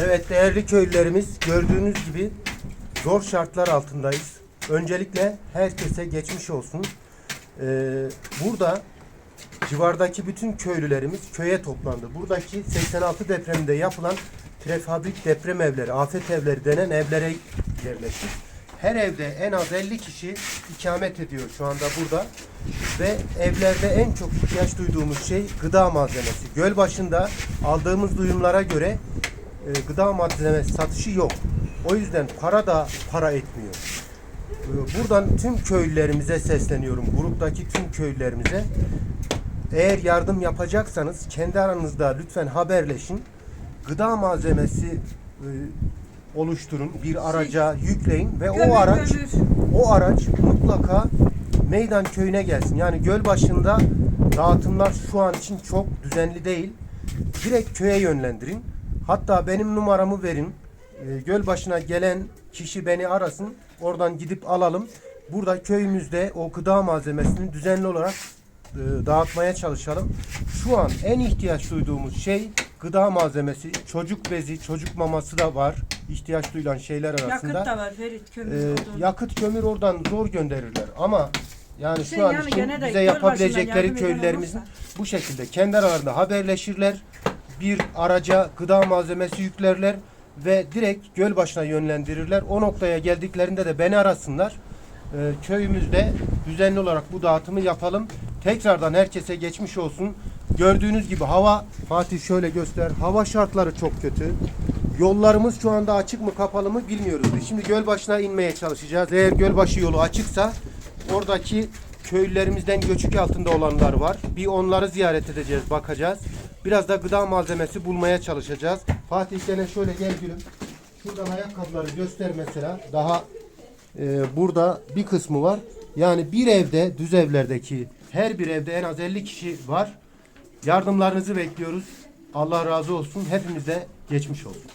Evet değerli köylülerimiz gördüğünüz gibi zor şartlar altındayız. Öncelikle herkese geçmiş olsun. Ee, burada civardaki bütün köylülerimiz köye toplandı. Buradaki 86 depreminde yapılan prefabrik deprem evleri, afet evleri denen evlere yerleştik. Her evde en az 50 kişi ikamet ediyor şu anda burada. Ve evlerde en çok ihtiyaç duyduğumuz şey gıda malzemesi. Göl başında aldığımız duyumlara göre e, gıda malzemesi satışı yok. O yüzden para da para etmiyor. E, Buradan tüm köylülerimize sesleniyorum. Gruptaki tüm köylülerimize. Eğer yardım yapacaksanız kendi aranızda lütfen haberleşin. Gıda malzemesi e, oluşturun. Bir araca yükleyin ve Gömür, o araç gömür. o araç mutlaka meydan köyüne gelsin. Yani göl başında dağıtımlar şu an için çok düzenli değil. Direkt köye yönlendirin. Hatta benim numaramı verin. E, göl başına gelen kişi beni arasın. Oradan gidip alalım. Burada köyümüzde o gıda malzemesini düzenli olarak e, dağıtmaya çalışalım. Şu an en ihtiyaç duyduğumuz şey gıda malzemesi, çocuk bezi, çocuk maması da var. İhtiyaç duyulan şeyler arasında. Yakıt da var Ferit kömür Ee, yakıt kömür oradan zor gönderirler ama yani Şey şu an yani için bize yapabilecekleri köylülerimizin bu şekilde kendi aralarında haberleşirler. Bir araca gıda malzemesi yüklerler ve direkt göl başına yönlendirirler. O noktaya geldiklerinde de beni arasınlar. Ee, köyümüzde düzenli olarak bu dağıtımı yapalım. Tekrardan herkese geçmiş olsun. Gördüğünüz gibi hava Fatih şöyle göster. Hava şartları çok kötü. Yollarımız şu anda açık mı kapalı mı bilmiyoruz. Şimdi göl başına inmeye çalışacağız. Eğer gölbaşı yolu açıksa oradaki köylülerimizden göçük altında olanlar var. Bir onları ziyaret edeceğiz, bakacağız. Biraz da gıda malzemesi bulmaya çalışacağız. Fatih gene şöyle gel gülüm. Şuradan ayakkabıları göster mesela. Daha e, burada bir kısmı var. Yani bir evde, düz evlerdeki her bir evde en az 50 kişi var. Yardımlarınızı bekliyoruz. Allah razı olsun. Hepimize geçmiş olsun.